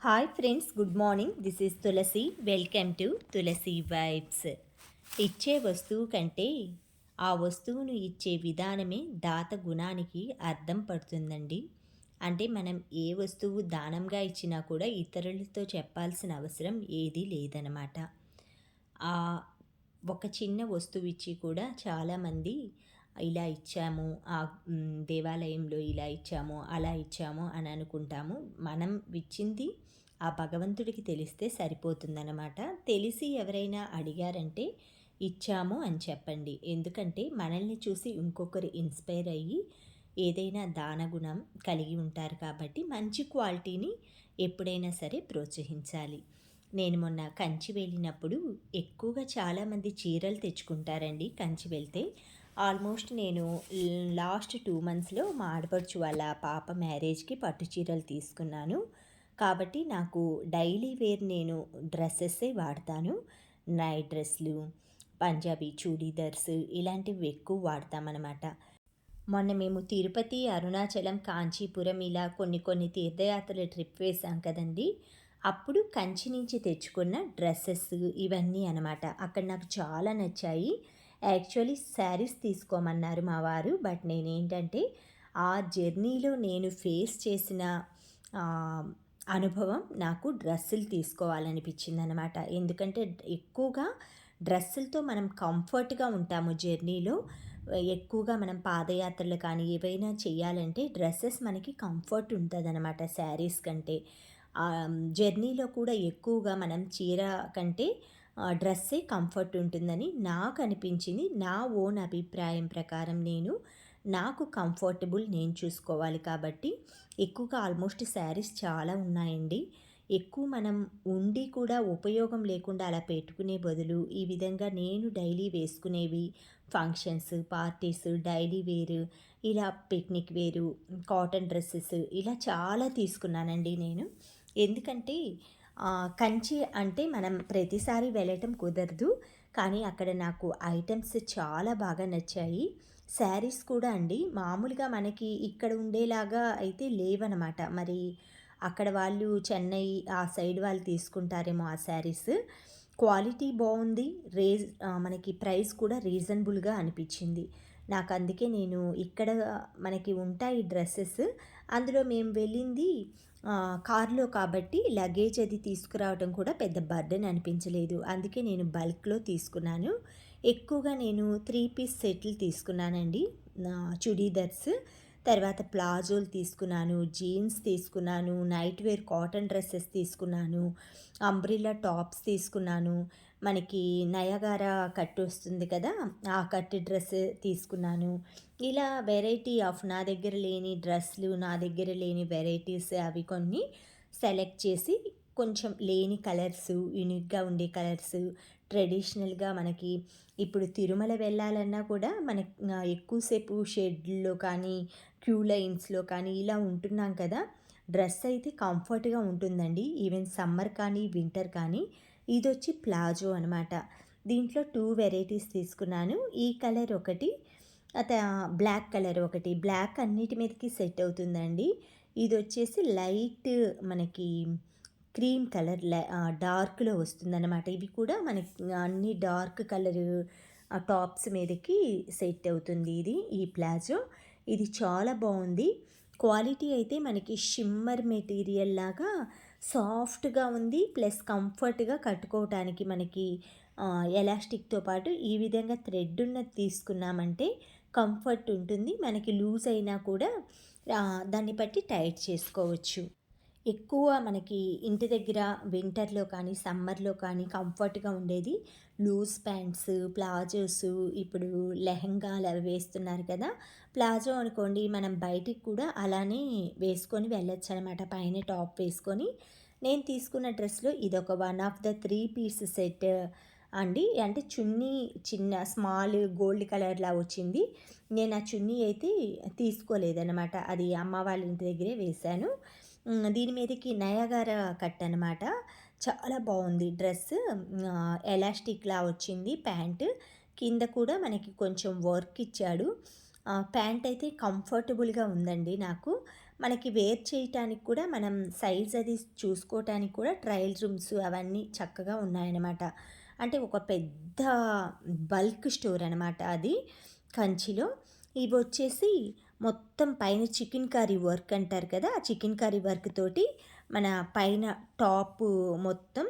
Hi friends good morning this is Tulasi welcome to Tulasi vibes ఇచ్చే వస్తువు కంటే ఆ వస్తువును ఇచ్చే విధానమే దాత గుణానికి అర్థం పడుతుందండి. అంటే మనం ఏ వస్తువు దానంగా ఇచ్చినా కూడా ఇతరులతో చెప్పాల్సిన అవసరం ఏదీ లేదనమాట ఒక చిన్న వస్తువు ఇచ్చి కూడా చాలామంది ఇలా ఇచ్చాము ఆ దేవాలయంలో ఇలా ఇచ్చాము అలా ఇచ్చాము అని అనుకుంటాము. మనం ఇచ్చింది ఆ భగవంతుడికి తెలిస్తే సరిపోతుందన్నమాట. తెలిసి ఎవరైనా అడిగారంటే ఇచ్చాము అని చెప్పండి. ఎందుకంటే మనల్ని చూసి ఇంకొకరు ఇన్స్పైర్ అయ్యి ఏదైనా దానగుణం కలిగి ఉంటారు కాబట్టి మంచి క్వాలిటీని ఎప్పుడైనా సరే ప్రోత్సహించాలి. నేను మొన్న కంచి వెళ్ళినప్పుడు ఎక్కువగా చాలామంది చీరలు తెచ్చుకుంటారండి కంచి వెళ్తే. ఆల్మోస్ట్ నేను లాస్ట్ టూ మంత్స్లో మా ఆడపడుచు వాళ్ళ పాప మ్యారేజ్కి పట్టు చీరలు తీసుకున్నాను. కాబట్టి నాకు డైలీ వేర్ నేను డ్రెస్సెస్సే వాడతాను. నైట్ డ్రెస్లు పంజాబీ చూడీదర్స్ ఇలాంటివి ఎక్కువ వాడతామన్నమాట. మొన్న మేము తిరుపతి అరుణాచలం కాంచీపురం ఇలా కొన్ని కొన్ని తీర్థయాత్రల ట్రిప్ వేసాం కదండి. అప్పుడు కంచి నుంచి తెచ్చుకున్న డ్రెస్సెస్ ఇవన్నీ అనమాట అక్కడ నాకు చాలా నచ్చాయి. యాక్చువల్లీ శారీస్ తీసుకోమన్నారు మా వారు. బట్ నేనేంటంటే ఆ జర్నీలో నేను ఫేస్ చేసిన అనుభవం నాకు డ్రెస్సులు తీసుకోవాలనిపించింది అనమాట ఎందుకంటే ఎక్కువగా డ్రెస్సులతో మనం కంఫర్ట్గా ఉంటాము జర్నీలో. ఎక్కువగా మనం పాదయాత్రలు కానీ ఏవైనా చేయాలంటే డ్రెస్సెస్ మనకి కంఫర్ట్ ఉంటుంది అనమాట శారీస్ కంటే. జర్నీలో కూడా ఎక్కువగా మనం చీర కంటే డ్రెస్సే కంఫర్ట్ ఉంటుందని నాకు అనిపించింది నా ఓన్ అభిప్రాయం ప్రకారం నేను నాకు కంఫర్టబుల్ నేను చూసుకోవాలి కాబట్టి ఎక్కువగా ఆల్మోస్ట్ శారీస్ చాలా ఉన్నాయండి. ఎక్కువ మనం ఉండి కూడా ఉపయోగం లేకుండా అలా పెట్టుకునే బదులు ఈ విధంగా నేను డైలీ వేసుకునేవి ఫంక్షన్స్ పార్టీస్ డైలీ వేరు ఇలా పిక్నిక్ వేరు కాటన్ డ్రెస్సెస్ ఇలా చాలా తీసుకున్నానండి నేను. ఎందుకంటే కంచి అంటే మనం ప్రతిసారి వెళ్ళటం కుదరదు. కానీ అక్కడ నాకు ఐటమ్స్ చాలా బాగా నచ్చాయి. శారీస్ కూడా అండి. మామూలుగా మనకి ఇక్కడ ఉండేలాగా అయితే లేవనమాట. మరి అక్కడ వాళ్ళు చెన్నై ఆ సైడ్ వాళ్ళు తీసుకుంటారేమో ఆ శారీస్. క్వాలిటీ బాగుంది. రేజ్ మనకి ప్రైస్ కూడా రీజనబుల్గా అనిపించింది. నాకు అందుకే నేను ఇక్కడ మనకి ఉంటాయి డ్రెస్సెస్. అందులో మేము వెళ్ళింది కార్లో కాబట్టి లగేజ్ అది తీసుకురావడం కూడా పెద్ద బర్డెన్ అనిపించలేదు. అందుకే నేను బల్క్లో తీసుకున్నాను. ఎక్కువగా నేను త్రీ పీస్ సెట్లు తీసుకున్నానండి. చుడీదర్స్ తర్వాత ప్లాజోలు తీసుకున్నాను జీన్స్ తీసుకున్నాను నైట్ వేర్ కాటన్ డ్రెస్సెస్ తీసుకున్నాను అంబ్రిల్లా టాప్స్ తీసుకున్నాను మనకి నయగార కట్టు వస్తుంది కదా ఆ కట్టు డ్రెస్ తీసుకున్నాను. ఇలా వెరైటీ ఆఫ్ నా దగ్గర లేని డ్రెస్లు నా దగ్గర లేని వెరైటీస్ అవి కొన్ని సెలెక్ట్ చేసి కొంచెం లేని కలర్స్ యూనిక్గా ఉండే కలర్స్ ట్రెడిషనల్గా మనకి ఇప్పుడు తిరుమల వెళ్ళాలన్నా కూడా మనకి ఎక్కువసేపు షెడ్లో కానీ క్యూ లైన్స్లో కానీ ఇలా ఉంటున్నాం కదా. డ్రెస్ అయితే కంఫర్ట్గా ఉంటుందండి. ఈవెన్ సమ్మర్ కానీ వింటర్ కానీ ఇది వచ్చి ప్లాజో అనమాట దీంట్లో టూ వెరైటీస్ తీసుకున్నాను. ఈ కలర్ ఒకటి అత బ్లాక్ కలర్ ఒకటి. బ్లాక్ అన్నిటి మీదకి సెట్ అవుతుందండి. ఇది వచ్చేసి లైట్ మనకి క్రీమ్ కలర్ డార్క్లో వస్తుందన్నమాట. ఇవి కూడా మనకి అన్ని డార్క్ కలర్ టాప్స్ మీదకి సెట్ అవుతుంది ఇది ఈ ప్లాజో. ఇది చాలా బాగుంది. క్వాలిటీ అయితే మనకి షిమ్మర్ మెటీరియల్ లాగా సాఫ్ట్గా ఉంది ప్లస్ కంఫర్ట్గా కట్టుకోవటానికి మనకి ఎలాస్టిక్తో పాటు ఈ విధంగా థ్రెడ్ ఉన్నది తీసుకున్నామంటే కంఫర్ట్ ఉంటుంది. మనకి లూజ్ అయినా కూడా దాన్ని బట్టి టైట్ చేసుకోవచ్చు. ఎక్కువ మనకి ఇంటి దగ్గర వింటర్లో కానీ సమ్మర్లో కానీ కంఫర్ట్గా ఉండేది లూజ్ ప్యాంట్స్ ప్లాజోస్ ఇప్పుడు లెహంగాలు అవి వేస్తున్నారు కదా. ప్లాజో అనుకోండి మనం బయటికి కూడా అలానే వేసుకొని వెళ్ళొచ్చు అనమాట పైన టాప్ వేసుకొని. నేను తీసుకున్న డ్రెస్లో ఇదొక one of the three piece set అండి. అంటే చున్నీ చిన్న స్మాల్ గోల్డ్ కలర్లా వచ్చింది. నేను ఆ చున్నీ అయితే తీసుకోలేదన్నమాట అది అమ్మ వాళ్ళ ఇంటి దగ్గరే వేశాను. దీని మీదకి నయగార కట్ అనమాట. చాలా బాగుంది డ్రెస్ ఎలాస్టిక్లా వచ్చింది ప్యాంట్. కింద కూడా మనకి కొంచెం వర్క్ ఇచ్చాడు. ప్యాంట్ అయితే కంఫర్టబుల్గా ఉందండి నాకు. మనకి వేర్ చేయటానికి కూడా మనం సైజ్ అది చూసుకోవటానికి కూడా ట్రయల్ రూమ్స్ అవన్నీ చక్కగా ఉన్నాయన్నమాట. అంటే ఒక పెద్ద బల్క్ స్టోర్ అనమాట అది కంచిలో. ఇవి వచ్చేసి మొత్తం పైన చికెన్ కర్రీ వర్క్ అంటారు కదా ఆ చికెన్ కర్రీ వర్క్ తోటి మన పైన టాప్ మొత్తం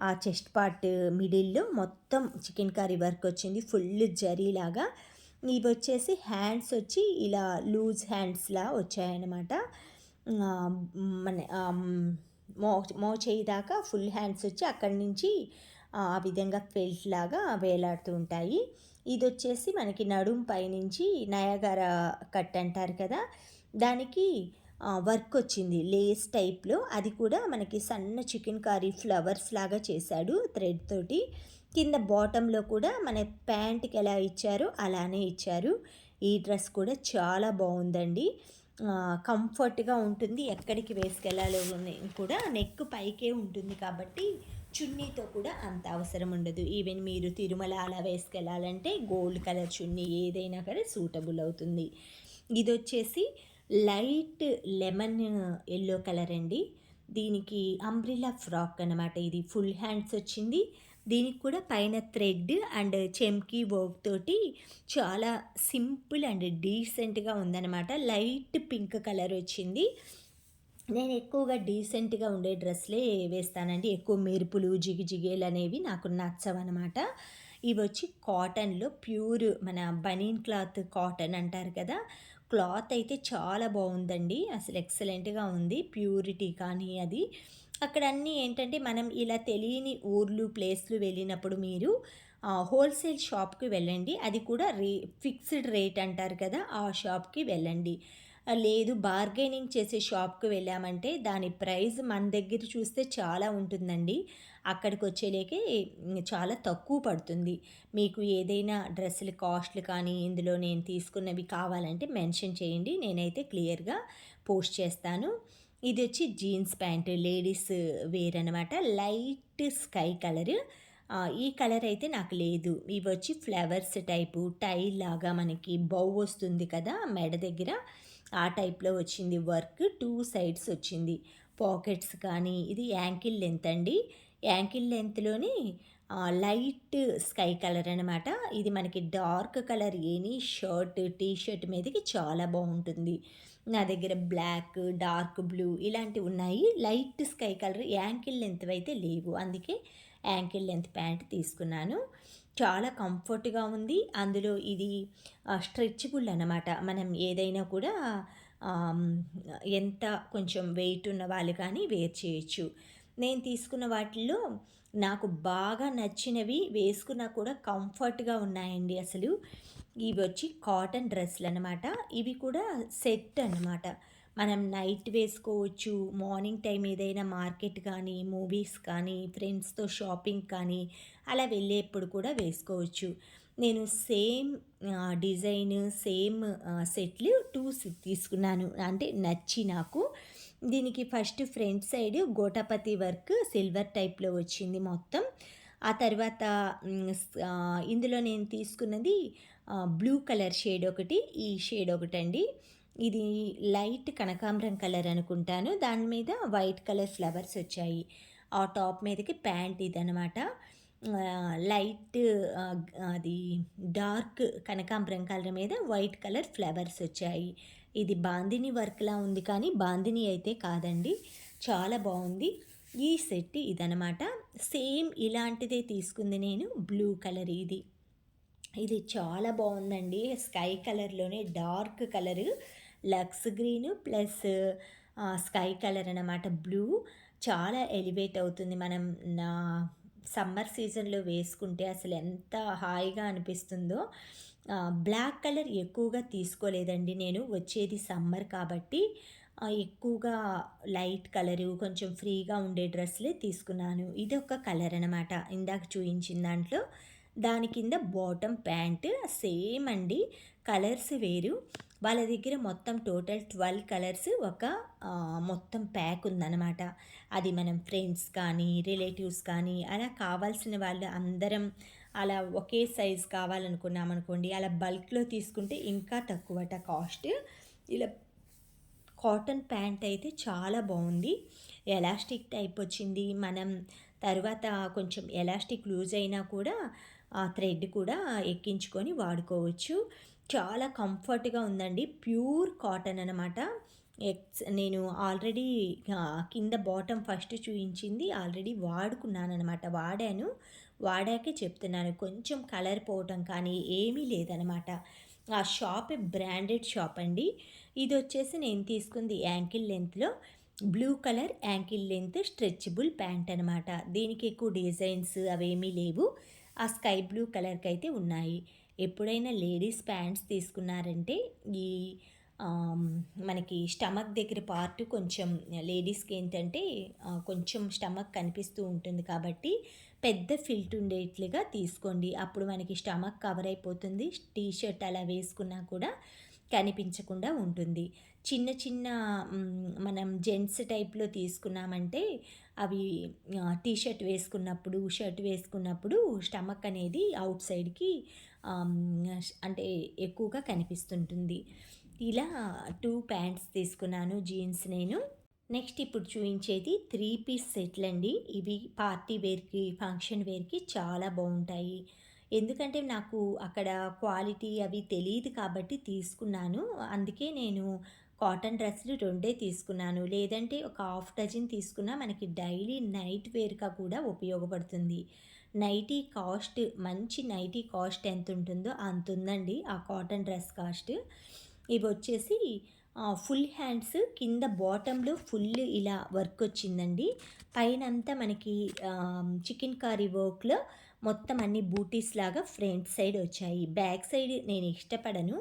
ఆ చెస్ట్ పార్ట్ మిడిల్లో మొత్తం చికెన్ కర్రీ వర్క్ వచ్చింది. ఫుల్ జరీలాగా ఇవి వచ్చేసి హ్యాండ్స్ వచ్చి ఇలా లూజ్ హ్యాండ్స్లా వచ్చాయన్నమాట. మన మో మో చేయి దాకా ఫుల్ హ్యాండ్స్ వచ్చి అక్కడి నుంచి ఆ విధంగా ఫెల్ట్ లాగా వేలాడుతూ ఉంటాయి. ఇది వచ్చేసి మనకి నడుం పైనుంచి నయాగర కట్ అంటారు కదా. దానికి వర్క్ వచ్చింది. లేస్ టైప్లో. అది కూడా మనకి సన్న చికెన్ కర్రీ ఫ్లవర్స్ లాగా చేశాడు థ్రెడ్ తోటి. కింద బాటంలో కూడా మన ప్యాంట్కి ఎలా ఇచ్చారో అలానే ఇచ్చారు. ఈ డ్రెస్ కూడా చాలా బాగుందండి. కంఫర్ట్గా ఉంటుంది. ఎక్కడికి వేసుకెళ్ళాలో కూడా నెక్ పైకే ఉంటుంది కాబట్టి చున్నీతో కూడా అంత అవసరం ఉండదు. ఈవెన్ మీరు తిరుమల అలా వేసుకెళ్ళాలంటే గోల్డ్ కలర్ చున్నీ ఏదైనా కానీ సూటబుల్ అవుతుంది. ఇది వచ్చేసి లైట్ లెమన్ ఎల్లో కలర్ అండి. దీనికి అంబ్రిలా ఫ్రాక్ అనమాట ఇది. ఫుల్ హ్యాండ్స్ వచ్చింది. దీనికి కూడా పైన థ్రెడ్ అండ్ చెమ్కీ వర్క్ తోటి చాలా సింపుల్ అండ్ డీసెంట్గా ఉందన్నమాట. లైట్ పింక్ కలర్ వచ్చింది. నేను ఎక్కువగా డీసెంట్గా ఉండే డ్రెస్లే వేస్తానండి. ఎక్కువ మెరుపులు జిగిజిగేలు అనేవి నాకు నచ్చవన్నమాట ఇవి వచ్చి కాటన్లో ప్యూర్ మన బనీన్ క్లాత్ కాటన్ అంటారు కదా. క్లాత్ అయితే చాలా బాగుందండి. అసలు ఎక్సలెంట్గా ఉంది. ప్యూరిటీ కానీ అది. అక్కడ అన్నీ ఏంటంటే మనం ఇలా తెలియని ఊర్లు ప్లేస్లు వెళ్ళినప్పుడు మీరు హోల్సేల్ షాప్కి వెళ్ళండి. అది కూడా రే ఫిక్స్డ్ రేట్ అంటారు కదా ఆ షాప్కి వెళ్ళండి. లేదు బార్గెనింగ్ చేసే షాప్కి వెళ్ళామంటే దాని ప్రైస్ మన దగ్గర చూస్తే చాలా ఉంటుందండి. అక్కడికి వచ్చేలేకే చాలా తక్కువ పడుతుంది. మీకు ఏదైనా డ్రెస్సులు కాస్ట్లు కానీ ఇందులో నేను తీసుకున్నవి కావాలంటే మెన్షన్ చేయండి. నేనైతే క్లియర్గా పోస్ట్ చేస్తాను. ఇది వచ్చి జీన్స్ ప్యాంట్ లేడీస్ వేర్ అనమాట లైట్ స్కై కలర్. ఈ కలర్ అయితే నాకు లేదు. ఇవి వచ్చి ఫ్లవర్స్ టైపు టైల్ లాగా మనకి బౌ వస్తుంది కదా మెడ దగ్గర. ఆ టైప్లో వచ్చింది వర్క్. టూ సైడ్స్ వచ్చింది. పాకెట్స్ కానీ ఇది యాంకిల్ లెంత్ అండి. యాంకిల్ లెంత్లోని లైట్ స్కై కలర్ అనమాట ఇది మనకి dark colour any shirt T shirt మీదకి చాలా బాగుంటుంది. నా దగ్గర బ్లాక్ డార్క్ బ్లూ ఇలాంటివి ఉన్నాయి. Light sky colour ankle length అయితే లేవు. అందుకే యాంకిల్ లెంత్ ప్యాంట్ తీసుకున్నాను. చాలా కంఫర్ట్గా ఉంది. అందులో ఇది స్ట్రెచ్బుల్ అనమాట మనం ఏదైనా కూడా ఎంత కొంచెం వెయిట్ ఉన్న వాళ్ళు కానీ వేర్ చేయొచ్చు. నేను తీసుకున్న వాటిల్లో నాకు బాగా నచ్చినవి వేసుకున్నా కూడా కంఫర్ట్గా ఉన్నాయండి అసలు. ఇవి వచ్చి కాటన్ డ్రెస్సులు అనమాట ఇవి కూడా సెట్ అనమాట మనం నైట్ వేసుకోవచ్చు మార్నింగ్ టైం ఏదైనా మార్కెట్ కానీ మూవీస్ కానీ ఫ్రెండ్స్తో షాపింగ్ కానీ అలా వెళ్ళేప్పుడు కూడా వేసుకోవచ్చు. నేను సేమ్ డిజైన్ సేమ్ సెట్లు టూ తీసుకున్నాను. అంటే నచ్చి నాకు. దీనికి ఫస్ట్ ఫ్రంట్ సైడ్ గోటాపతి వర్క్ సిల్వర్ టైప్లో వచ్చింది మొత్తం. ఆ తర్వాత ఇందులో నేను తీసుకున్నది బ్లూ కలర్ షేడ్ ఒకటి ఈ షేడ్ ఒకటండి. ఇది లైట్ కనకాంబరం కలర్ అనుకుంటాను. దాని మీద వైట్ కలర్ ఫ్లవర్స్ వచ్చాయి. ఆ టాప్ మీదకి ప్యాంట్ ఇదనమాట లైట్ అది డార్క్ కనకాంబరం కలర్ మీద వైట్ కలర్ ఫ్లవర్స్ వచ్చాయి. ఇది బాందిని వర్క్లా ఉంది కానీ బాందిని అయితే కాదండి. చాలా బాగుంది. ఈ సెట్ ఇదనమాట సేమ్ ఇలాంటిదే తీసుకుంది నేను. బ్లూ కలర్ ఇది. ఇది చాలా బాగుందండి. స్కై కలర్లోనే dark colour looks green plus sky colour అనమాట బ్లూ. చాలా ఎలివేట్ అవుతుంది. మనం నా సమ్మర్ సీజన్లో వేసుకుంటే అసలు ఎంత హాయిగా అనిపిస్తుందో బ్లాక్ కలర్ ఎక్కువగా తీసుకోలేదండి నేను. వచ్చేది సమ్మర్ కాబట్టి ఎక్కువగా లైట్ కలరు కొంచెం ఫ్రీగా ఉండే డ్రెస్లే తీసుకున్నాను. ఇది ఒక కలర్ అనమాట ఇందాక చూపించిన దాంట్లో దాని కింద బాటమ్ ప్యాంట్ సేమ్ అండి. కలర్స్ వేరు. వాళ్ళ దగ్గర మొత్తం టోటల్ ట్వెల్వ్ కలర్స్ ఒక మొత్తం ప్యాక్ ఉందన్నమాట. అది మనం ఫ్రెండ్స్ కానీ రిలేటివ్స్ కానీ అలా కావాల్సిన వాళ్ళు అందరం అలా ఒకే సైజ్ కావాలనుకున్నాం అనుకోండి అలా బల్క్లో తీసుకుంటే ఇంకా తక్కువట కాస్ట్. ఇలా కాటన్ ప్యాంట్ అయితే చాలా బాగుంది. ఎలాస్టిక్ టైప్ వచ్చింది. మనం తర్వాత కొంచెం ఎలాస్టిక్ లూజ్ అయినా కూడా ఆ థ్రెడ్ కూడా ఎక్కించుకొని వాడుకోవచ్చు. చాలా కంఫర్ట్గా ఉందండి. ప్యూర్ కాటన్ అనమాట ఎక్స్ నేను ఆల్రెడీ కింద బాటమ్ ఫస్ట్ చూపించింది ఆల్రెడీ వాడుకున్నాను అనమాట వాడాను. వాడాకే చెప్తున్నాను. కొంచెం కలర్ పోవటం కానీ ఏమీ లేదనమాట ఆ షాప్ బ్రాండెడ్ షాప్ అండి. ఇది వచ్చేసి నేను తీసుకుంది యాంకిల్ లెంత్లో. Blue colour ankle length stretchable pant అనమాట దీనికి ఎక్కువ డిజైన్స్ అవేమీ లేవు. ఆ స్కై బ్లూ కలర్కి అయితే ఉన్నాయి. ఎప్పుడైనా లేడీస్ ప్యాంట్స్ తీసుకున్నారంటే ఈ మనకి స్టమక్ దగ్గర పార్ట్ కొంచెం లేడీస్కి ఏంటంటే కొంచెం స్టమక్ కనిపిస్తూ ఉంటుంది కాబట్టి పెద్ద ఫిల్ట్ ఉండేట్లుగా తీసుకోండి. అప్పుడు మనకి స్టమక్ కవర్ అయిపోతుంది. టీ షర్ట్ అలా వేసుకున్నా కూడా కనిపించకుండా ఉంటుంది. చిన్న చిన్న మనం జెంట్స్ టైప్లో తీసుకున్నామంటే అవి టీ షర్ట్ వేసుకున్నప్పుడు షర్ట్ వేసుకున్నప్పుడు స్టమక్ అనేది అవుట్ సైడ్కి అంటే ఎక్కువగా కనిపిస్తుంటుంది. ఇలా టూ ప్యాంట్స్ తీసుకున్నాను జీన్స్ నేను. నెక్స్ట్ ఇప్పుడు చూపించేది త్రీ పీస్ సెట్లు అండి. ఇవి పార్టీ వేర్కి ఫంక్షన్ వేర్కి చాలా బాగుంటాయి. ఎందుకంటే నాకు అక్కడ క్వాలిటీ అవి తెలియదు కాబట్టి తీసుకున్నాను. అందుకే నేను కాటన్ డ్రెస్సులు రెండే తీసుకున్నాను. లేదంటే ఒక హాఫ్ డజన్ తీసుకున్నా మనకి డైలీ నైట్ వేర్గా కూడా ఉపయోగపడుతుంది. నైటీ కాస్ట్ మంచి నైటీ కాస్ట్ ఎంత ఉంటుందో అంత ఉందండి ఆ కాటన్ డ్రెస్ కాస్ట్. ఇవి వచ్చేసి ఫుల్ హ్యాండ్స్ కింద బాటంలో ఫుల్ ఇలా వర్క్ వచ్చిందండి. పైన అంతా మనకి చికెన్ కర్రీ వర్క్లో మొత్తం అన్ని బూటీస్ లాగా ఫ్రంట్ సైడ్ వచ్చాయి. బ్యాక్ సైడ్ నేను ఇష్టపడను.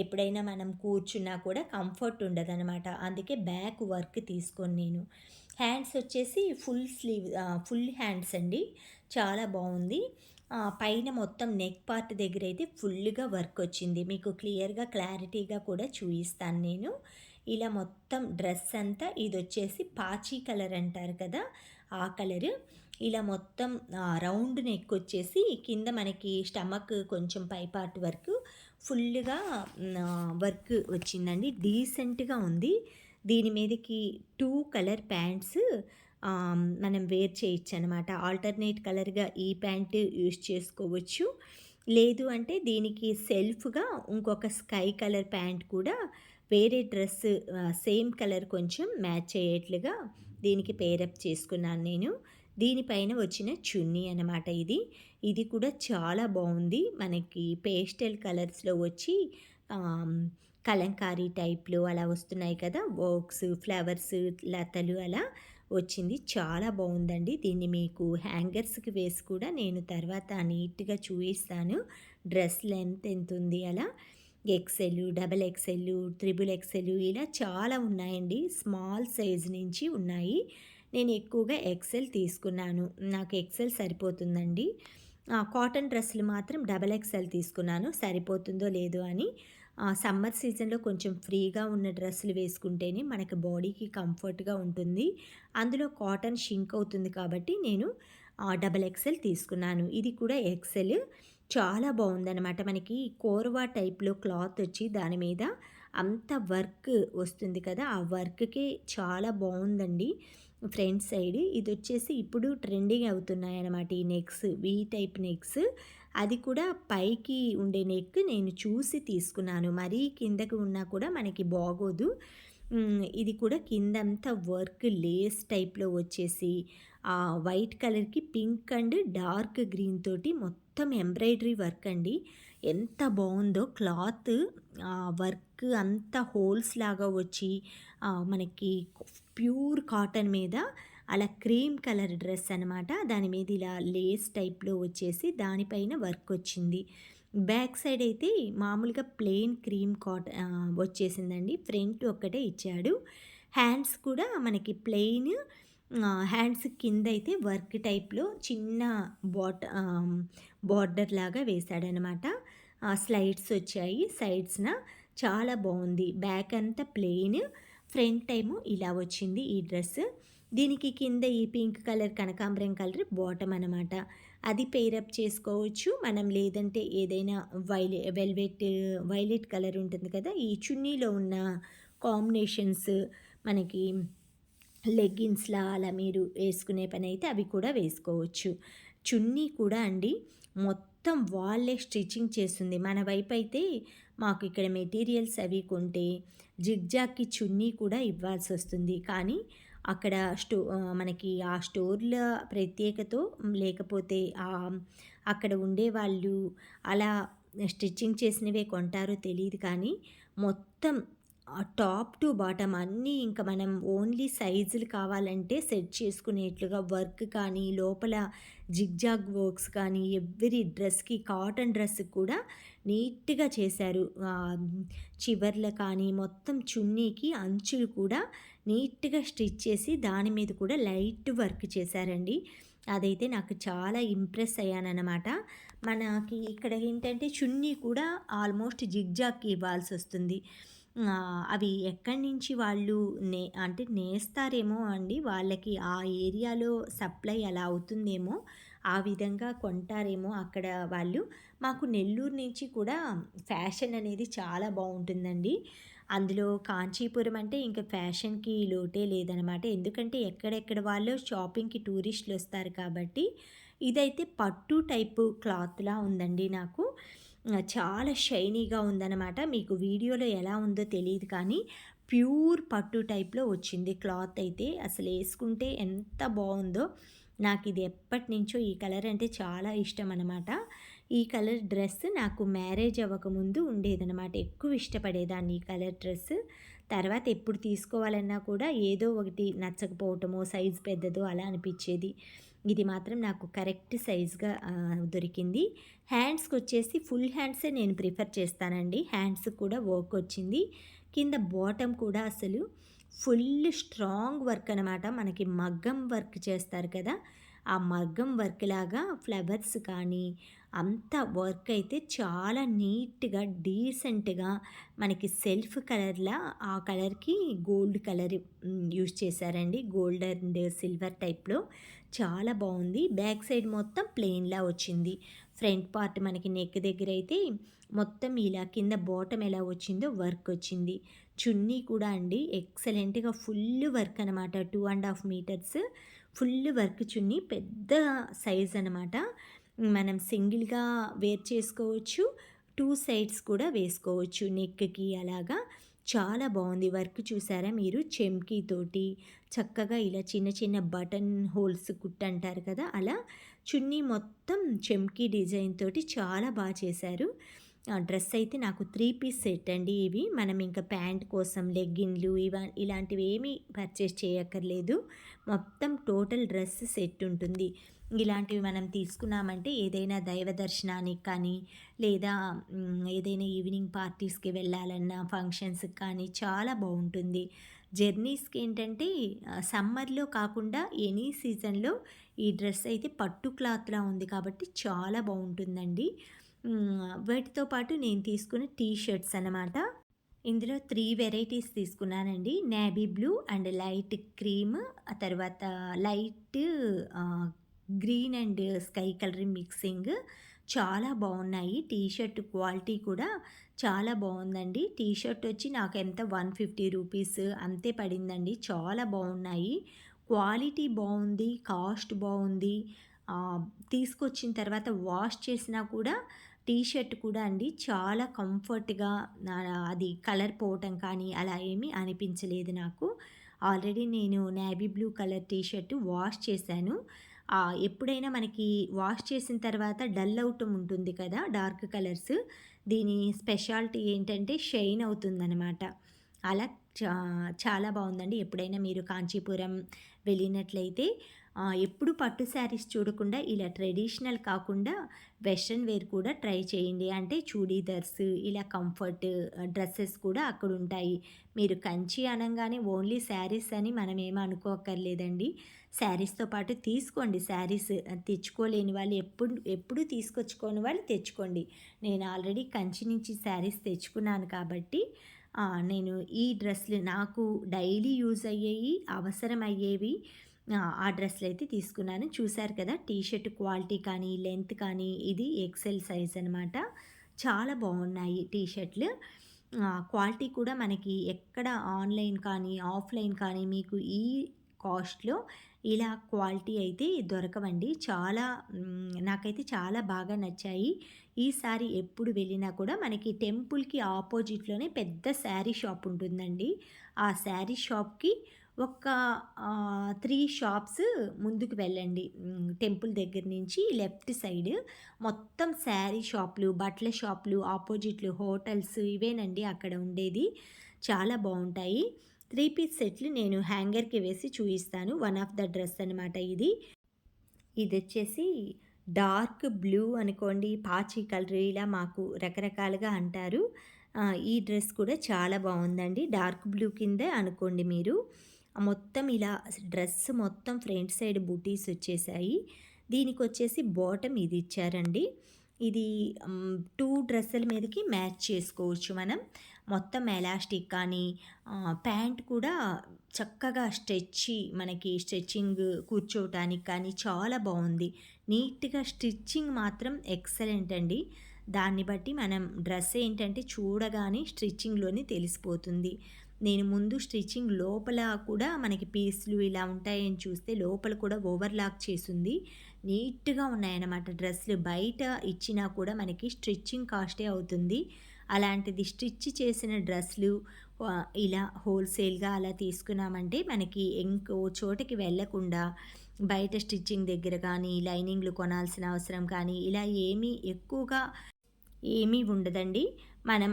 ఎప్పుడైనా మనం కూర్చున్నా కూడా కంఫర్ట్ ఉండదనమాట అందుకే బ్యాక్ వర్క్ తీసుకొని నేను. హ్యాండ్స్ వచ్చేసి ఫుల్ స్లీవ్ ఫుల్ హ్యాండ్స్ అండి. చాలా బాగుంది. పైన మొత్తం నెక్ పార్ట్ దగ్గర అయితే ఫుల్గా వర్క్ వచ్చింది. మీకు క్లియర్గా క్లారిటీగా కూడా చూపిస్తాను నేను. ఇలా మొత్తం డ్రెస్ అంతా ఇది వచ్చేసి పాచీ కలర్ అంటారు కదా ఆ కలరు. ఇలా మొత్తం రౌండ్ నెక్ వచ్చేసి కింద మనకి స్టమక్ కొంచెం పై పార్ట్ వరకు ఫుల్గా వర్క్ వచ్చిందండి. డీసెంట్గా ఉంది. దీని మీదకి టూ కలర్ ప్యాంట్స్ మనం వేర్ చేయొచ్చు అనమాట ఆల్టర్నేట్ కలర్గా ఈ ప్యాంట్ యూస్ చేసుకోవచ్చు. లేదు అంటే దీనికి సెల్ఫ్గా ఇంకొక స్కై కలర్ ప్యాంట్ కూడా వేరే డ్రెస్ సేమ్ కలర్ కొంచెం మ్యాచ్ అయ్యేట్లుగా దీనికి పేరప్ చేసుకున్నాను నేను. దీనిపైన వచ్చిన చున్నీ అనమాట ఇది. ఇది కూడా చాలా బాగుంది. మనకి పేస్టల్ కలర్స్లో వచ్చి కలంకారీ టైప్లో అలా వస్తున్నాయి కదా వర్క్స్ ఫ్లవర్స్ లతలు అలా వచ్చింది. చాలా బాగుందండి. దీన్ని మీకు హ్యాంగర్స్కి వేసి కూడా నేను తర్వాత నీట్గా చూపిస్తాను. డ్రెస్ లెంత్ ఎంత ఉంది అలా. XL double XL triple XL ఇలా చాలా ఉన్నాయండి. స్మాల్ సైజ్ నుంచి ఉన్నాయి. నేను ఎక్కువగా ఎక్సెల్ తీసుకున్నాను. నాకు ఎక్సెల్ సరిపోతుందండి. కాటన్ డ్రెస్సులు మాత్రం డబల్ ఎక్సెల్ తీసుకున్నాను. సరిపోతుందో లేదో అని. సమ్మర్ సీజన్లో కొంచెం ఫ్రీగా ఉన్న డ్రెస్సులు వేసుకుంటేనే మనకి బాడీకి కంఫర్ట్గా ఉంటుంది. అందులో కాటన్ షింక్ అవుతుంది కాబట్టి నేను డబల్ ఎక్సెల్ తీసుకున్నాను. ఇది కూడా ఎక్సెల్ చాలా బాగుందనమాట మనకి కోర్వా టైప్లో క్లాత్ వచ్చి దాని మీద అంత వర్క్ వస్తుంది కదా. ఆ వర్క్కి చాలా బాగుందండి. ఫ్రంట్ సైడ్ ఇది వచ్చేసి ఇప్పుడు ట్రెండింగ్ అవుతున్నాయి అన్నమాట ఈ నెక్స్ వీ టైప్ నెక్స్. అది కూడా పైకి ఉండే నెక్ నేను చూసి తీసుకున్నాను. మరీ కిందకి ఉన్నా కూడా మనకి బాగోదు. ఇది కూడా కిందంతా వర్క్ లేస్ టైప్లో వచ్చేసి వైట్ కలర్కి పింక్ అండ్ డార్క్ గ్రీన్ తోటి మొత్తం ఎంబ్రాయిడరీ వర్క్ అండి. ఎంత బాగుందో క్లాత్ వర్క్ అంతా హోల్స్ లాగా వచ్చి మనకి ప్యూర్ కాటన్ మీద అలా క్రీమ్ కలర్ డ్రెస్ అనమాట దాని మీద ఇలా లేస్ టైప్లో వచ్చేసి దానిపైన వర్క్ వచ్చింది. బ్యాక్ సైడ్ అయితే మామూలుగా ప్లెయిన్ క్రీమ్ కాటన్ వచ్చేసిందండి. ఫ్రంట్ ఒక్కటే ఇచ్చాడు. హ్యాండ్స్ కూడా మనకి ప్లెయిన్ హ్యాండ్స్ కింద అయితే వర్క్ టైప్లో చిన్న బాట బార్డర్ లాగా వేశాడనమాట స్లైడ్స్ వచ్చాయి. సైడ్స్న చాలా బాగుంది. బ్యాక్ అంతా ప్లెయిన్. ఫ్రంట్ టైము ఇలా వచ్చింది ఈ డ్రెస్ దీనికి కింద ఈ పింక్ కలర్ కనకాంబరం కలర్ బాటమ్ అనమాట అది పేరప్ చేసుకోవచ్చు మనం లేదంటే ఏదైనా వైలె వెల్వెట్ వైలెట్ కలర్ ఉంటుంది కదా ఈ చున్నీలో ఉన్న కాంబినేషన్స్ మనకి లెగ్గిన్స్‌లా అలా మీరు వేసుకునే పనైతే అవి కూడా వేసుకోవచ్చు. చున్నీ కూడా అండి మొత్తం వాళ్ళే స్టిచ్చింగ్ చేస్తుంది. మన వైపయితే మాకు ఇక్కడ మెటీరియల్స్ అవి కొంటే జిగ్‌జాగ్‌కి చున్నీ కూడా ఇవ్వాల్సి వస్తుంది కానీ అక్కడ స్టో మనకి ఆ స్టోర్‌ల ప్రత్యేకతో లేకపోతే అక్కడ ఉండేవాళ్ళు అలా స్టిచ్చింగ్ చేసినవే కొంటారో తెలియదు కానీ మొత్తం టాప్ టు బాటమ్ అన్నీ ఇంకా మనం ఓన్లీ సైజులు కావాలంటే సెట్ చేసుకునేట్లుగా వర్క్ కానీ లోపల జిగ్జాగ్ వర్క్స్ కానీ ఎవ్రీ డ్రెస్కి కాటన్ డ్రెస్ కూడా నీట్గా చేశారు. చివర్ల కానీ మొత్తం చున్నీకి అంచులు కూడా నీట్గా స్టిచ్ చేసి దాని మీద కూడా లైట్ వర్క్ చేశారండి. అదైతే నాకు చాలా ఇంప్రెస్ అయ్యానన్నమాట. మనకి ఇక్కడ ఏంటంటే చున్నీ కూడా ఆల్మోస్ట్ జిగ్జాగ్కి ఇవ్వాల్సి వస్తుంది అవి ఎక్కడి నుంచి వాళ్ళు నే అంటే నేస్తారేమో అండి. వాళ్ళకి ఆ ఏరియాలో సప్లై అలా అవుతుందేమో ఆ విధంగా కొంటారేమో అక్కడ వాళ్ళు. మాకు నెల్లూరు నుంచి కూడా ఫ్యాషన్ అనేది చాలా బాగుంటుందండి. అందులో కాంచీపురం అంటే ఇంకా ఫ్యాషన్కి లోటే లేదనమాట. ఎందుకంటే ఎక్కడెక్కడ వాళ్ళు షాపింగ్కి టూరిస్టులు వస్తారు కాబట్టి ఇదైతే పట్టు టైపు క్లాత్లా ఉందండి నాకు. చాలా షైనీగా ఉందన్నమాట. మీకు వీడియోలో ఎలా ఉందో తెలియదు కానీ ప్యూర్ పట్టు టైప్లో వచ్చింది క్లాత్ అయితే. అసలు వేసుకుంటే ఎంత బాగుందో నాకు ఇది ఎప్పటి నుంచో ఈ కలర్ అంటే చాలా ఇష్టం అనమాట ఈ కలర్ డ్రెస్ నాకు మ్యారేజ్ అవ్వకముందు ఉండేదనమాట ఎక్కువ ఇష్టపడేదాన్ని ఈ కలర్ డ్రెస్. తర్వాత ఎప్పుడు తీసుకోవాలన్నా కూడా ఏదో ఒకటి నచ్చకపోవటమో సైజు పెద్దదో అలా అనిపించేది. ఇది మాత్రం నాకు కరెక్ట్ సైజ్గా దొరికింది. హ్యాండ్స్కి వచ్చేసి ఫుల్ హ్యాండ్సే నేను ప్రిఫర్ చేస్తానండి. హ్యాండ్స్ కూడా వర్క్ వచ్చింది కింద బాటమ్ కూడా అసలు ఫుల్ స్ట్రాంగ్ వర్క్ అనమాట మనకి మగ్గం వర్క్ చేస్తారు కదా ఆ మగ్గం వర్క్ లాగా ఫ్లవర్స్ కానీ అంత వర్క్ అయితే చాలా నీట్గా డీసెంట్గా మనకి సెల్ఫ్ కలర్లా ఆ కలర్కి గోల్డ్ కలర్ యూజ్ చేశారండి. గోల్డ్ అండ్ సిల్వర్ టైప్లో. చాలా బాగుంది. బ్యాక్ సైడ్ మొత్తం ప్లెయిన్లా వచ్చింది. ఫ్రంట్ పార్ట్ మనకి నెక్ దగ్గర అయితే మొత్తం ఇలా కింద బాటమ్ ఎలా వచ్చిందో వర్క్ వచ్చింది. చున్నీ కూడా అండి ఎక్సలెంట్గా ఫుల్ వర్క్ అనమాట two and half metres full work చున్నీ పెద్ద సైజ్ అనమాట మనం సింగిల్గా వేర్ చేసుకోవచ్చు. టూ సైడ్స్ కూడా వేసుకోవచ్చు నెక్కి అలాగా. చాలా బాగుంది వర్క్ చూసారా మీరు? చెంకీతోటి చక్కగా ఇలా చిన్న చిన్న బటన్ హోల్స్ కుట్ అంటారు కదా అలా చున్నీ మొత్తం చెమ్కీ డిజైన్ తోటి చాలా బాగా చేశారు. డ్రెస్ అయితే నాకు త్రీ పీస్ సెట్ అండి ఇవి. మనం ఇంకా ప్యాంట్ కోసం లెగ్గిన్లు ఇవ ఇలాంటివి ఏమీ పర్చేస్ చేయక్కర్లేదు. మొత్తం టోటల్ డ్రెస్ సెట్ ఉంటుంది. ఇలాంటివి మనం తీసుకున్నామంటే ఏదైనా దైవ దర్శనానికి కానీ లేదా ఏదైనా ఈవినింగ్ పార్టీస్కి వెళ్ళాలన్నా ఫంక్షన్స్కి కానీ చాలా బాగుంటుంది. జర్నీస్కి ఏంటంటే సమ్మర్లో కాకుండా ఎనీ సీజన్లో ఈ డ్రెస్ అయితే పట్టు క్లాత్లా ఉంది కాబట్టి చాలా బాగుంటుందండి. వాటితో పాటు నేను తీసుకున్న టీ షర్ట్స్ అనమాట ఇందులో త్రీ వెరైటీస్ తీసుకున్నానండి. Navy blue and light cream ఆ తర్వాత light green and sky colour mixing చాలా బాగున్నాయి. టీ షర్ట్ క్వాలిటీ కూడా చాలా బాగుందండి. టీ షర్ట్ వచ్చి నాకు ఎంత? వన్ ఫిఫ్టీ రూపీస్ అంతే పడిందండి. చాలా బాగున్నాయి. క్వాలిటీ బాగుంది కాస్ట్ బాగుంది. తీసుకొచ్చిన తర్వాత వాష్ చేసినా కూడా టీ షర్ట్ కూడా అండి. చాలా కంఫర్ట్గా అది కలర్ పోవటం కానీ అలా ఏమీ అనిపించలేదు నాకు. ఆల్రెడీ నేను navy blue colour T shirt wash చేశాను. ఎప్పుడైనా మనకి వాష్ చేసిన తర్వాత డల్ అవుటం ఉంటుంది కదా డార్క్ కలర్స్. దీని స్పెషాలిటీ ఏంటంటే షైన్ అవుతుందన్నమాట. అలా చాలా బాగుందండి. ఎప్పుడైనా మీరు కాంచీపురం వెళ్ళినట్లయితే ఎప్పుడు పట్టు శారీస్ చూడకుండా ఇలా ట్రెడిషనల్ కాకుండా వెస్ట్రన్ వేర్ కూడా ట్రై చేయండి. అంటే చూడీదర్స్ ఇలా కంఫర్ట్ డ్రెస్సెస్ కూడా అక్కడ ఉంటాయి. మీరు కంచి అనగానే ఓన్లీ శారీస్ అని మనం ఏమనుకోకర్లేదండి అనుకోక్కర్లేదండి. శారీస్తో పాటు తీసుకోండి శారీస్. తెచ్చుకోలేని వాళ్ళు ఎప్పుడు ఎప్పుడు తీసుకొచ్చుకోని వాళ్ళు తెచ్చుకోండి. నేను ఆల్రెడీ కంచి నుంచి శారీస్ తెచ్చుకున్నాను కాబట్టి నేను ఈ డ్రెస్లు నాకు డైలీ యూజ్ అయ్యేవి అవసరం అయ్యేవి ఆ డ్రెస్లు అయితే తీసుకున్నాను. చూశారు కదా టీషర్ట్ క్వాలిటీ కానీ లెంత్ కానీ ఇది ఎక్సెల్ సైజ్ అనమాట చాలా బాగున్నాయి టీషర్ట్లు. క్వాలిటీ కూడా మనకి ఎక్కడ ఆన్‌లైన్ కానీ, ఆఫ్‌లైన్ కానీ మీకు ఈ కాస్ట్‌లో ఇలా క్వాలిటీ అయితే దొరకవండి. చాలా నాకైతే చాలా బాగా నచ్చాయి. ఈసారి ఎప్పుడు వెళ్ళినా కూడా మనకి టెంపుల్‌కి ఆపోజిట్‌లోనే పెద్ద శారీ షాప్ ఉంటుందండి. ఆ శారీ షాప్‌కి ఒక త్రీ షాప్స్ ముందుకు వెళ్ళండి. టెంపుల్ దగ్గర నుంచి లెఫ్ట్ సైడ్ మొత్తం శారీ షాపులు, బట్టల షాపులు, ఆపోజిట్లు హోటల్స్ ఇవేనండి అక్కడ ఉండేది. చాలా బాగుంటాయి త్రీ పీస్ సెట్లు నేను హ్యాంగర్‌కి వేసి చూపిస్తాను వన్ ఆఫ్ ద డ్రెస్ అనమాట ఇది. ఇది వచ్చేసి డార్క్ బ్లూ అనుకోండి, పాచి కలర్ ఇలా మాకు రకరకాలుగా అంటారు. ఈ డ్రెస్ కూడా చాలా బాగుందండి డార్క్ బ్లూ కిందే అనుకోండి మీరు. మొత్తం ఇలా డ్రెస్ మొత్తం ఫ్రంట్ సైడ్ బుటీస్ వచ్చేసాయి. దీనికి వచ్చేసి బాటమ్ ఇది ఇచ్చారండి. ఇది టూ డ్రెస్సుల మీదకి మ్యాచ్ చేసుకోవచ్చు మనం. మొత్తం ఎలాస్టిక్ కానీ ప్యాంట్ కూడా చక్కగా స్ట్రెచ్చి మనకి స్ట్రెచ్చింగ్ కూర్చోవటానికి కానీ చాలా బాగుంది నీట్‌గా స్టిచ్చింగ్ మాత్రం ఎక్సలెంట్ అండి. దాన్ని బట్టి మనం డ్రెస్ ఏంటంటే చూడగానే స్టిచ్చింగ్‌లోనే తెలిసిపోతుంది. నేను ముందు స్టిచ్చింగ్ లోపల కూడా మనకి పీస్‌లు ఇలా ఉంటాయని చూస్తే లోపల కూడా ఓవర్‌లాక్ చేసింది నీట్‌గా ఉన్నాయన్నమాట డ్రెస్‌లు. బయట ఇచ్చినా కూడా మనకి స్టిచ్చింగ్ కాస్టే అవుతుంది. అలాంటిది స్టిచ్ చేసిన డ్రెస్‌లు ఇలా హోల్‌సేల్‌గా అలా తీసుకున్నామంటే మనకి ఇంకో చోటకి వెళ్ళకుండా బయట స్టిచ్చింగ్ దగ్గర కానీ, లైనింగ్‌లు కొనాల్సిన అవసరం కానీ ఇలా ఏమీ ఎక్కువగా ఏమీ ఉండదండి. మనం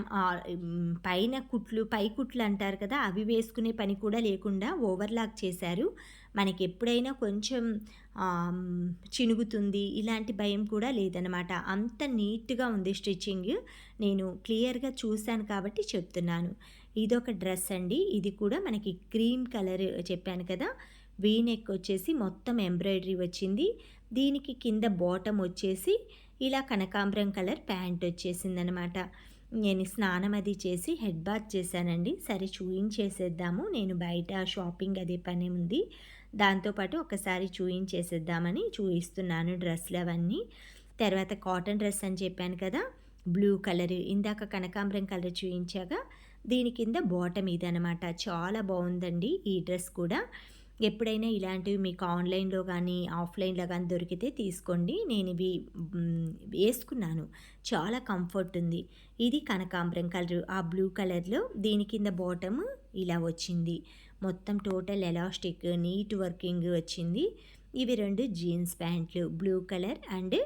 పైన కుట్లు, పై కుట్లు అంటారు కదా! అవి వేసుకునే పని కూడా లేకుండా ఓవర్‌లాక్ చేశారు. మనకి ఎప్పుడైనా కొంచెం చినుగుతుంది ఇలాంటి భయం కూడా లేదనమాట. అంత నీట్‌గా ఉంది స్టిచ్చింగ్. నేను క్లియర్‌గా చూశాను కాబట్టి చెప్తున్నాను. ఇదొక డ్రెస్ అండి. ఇది కూడా మనకి క్రీమ్ కలర్ చెప్పాను కదా! వీ నెక్ వచ్చేసి మొత్తం ఎంబ్రాయిడరీ వచ్చింది. దీనికి కింద బాటమ్ వచ్చేసి ఇలా కనకాంబరం కలర్ ప్యాంట్ వచ్చేసిందనమాట. నేను స్నానం అది చేసి హెడ్ బాత్ చేశానండి. సరే చూయించేసేద్దాము. నేను బయట షాపింగ్ అదే పని ఉంది. దాంతోపాటు ఒకసారి చూయించేసేద్దామని చూయిస్తున్నాను డ్రెస్‌లవన్నీ. తర్వాత కాటన్ డ్రెస్ అని చెప్పాను కదా! బ్లూ కలర్ ఇందాక కనకాంబరం కలర్ చూయించాగా దీని కింద బాటమ్ ఇదనమాట. చాలా బాగుందండి ఈ డ్రెస్ కూడా. ఎప్పుడైనా ఇలాంటివి మీకు ఆన్‌లైన్‌లో కానీ ఆఫ్‌లైన్‌లో కానీ దొరికితే తీసుకోండి. నేను ఇవి వేసుకున్నాను. చాలా కంఫర్ట్ ఉంది. ఇది కనకాంబరం కలర్ ఆ బ్లూ కలర్‌లో దీని కింద బాటమ్ ఇలా వచ్చింది. మొత్తం టోటల్ ఎలాస్టిక్ నీట్ వర్కింగ్ వచ్చింది. ఇవి రెండు జీన్స్ ప్యాంట్లు blue colour and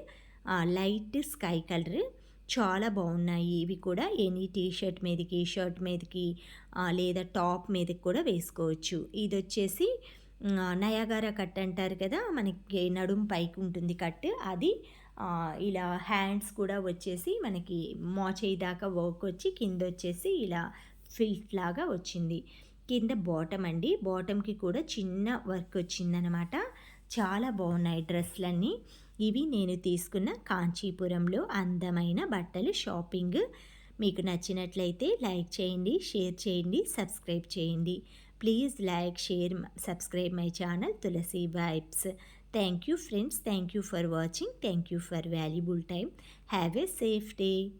light sky colour. చాలా బాగున్నాయి ఇవి కూడా. ఎనీ టీ షర్ట్ మీదకి, షర్ట్ మీదకి లేదా టాప్ మీదకి కూడా వేసుకోవచ్చు. ఇది వచ్చేసి నయాగారా కట్ అంటారు కదా! మనకి నడుం పైకి ఉంటుంది కట్. అది ఇలా హ్యాండ్స్ కూడా వచ్చేసి మనకి మోచేయి దాకా వర్క్ వచ్చి కింద వచ్చేసి ఇలా ఫిల్ట్ లాగా వచ్చింది. కింద బాటమ్ అండి. బాటమ్‌కి కూడా చిన్న వర్క్ వచ్చిందనమాట. చాలా బాగున్నాయి డ్రెస్‌లన్నీ. ఇవి నేను తీసుకున్న కాంచీపురంలో అందమైన బట్టలు షాపింగ్. మీకు నచ్చినట్లయితే లైక్ చేయండి, షేర్ చేయండి, సబ్స్క్రైబ్ చేయండి. Please like, share, subscribe my channel Tulasi vibes. Thank you friends. Thank you for watching. Thank you for valuable time. Have a safe day.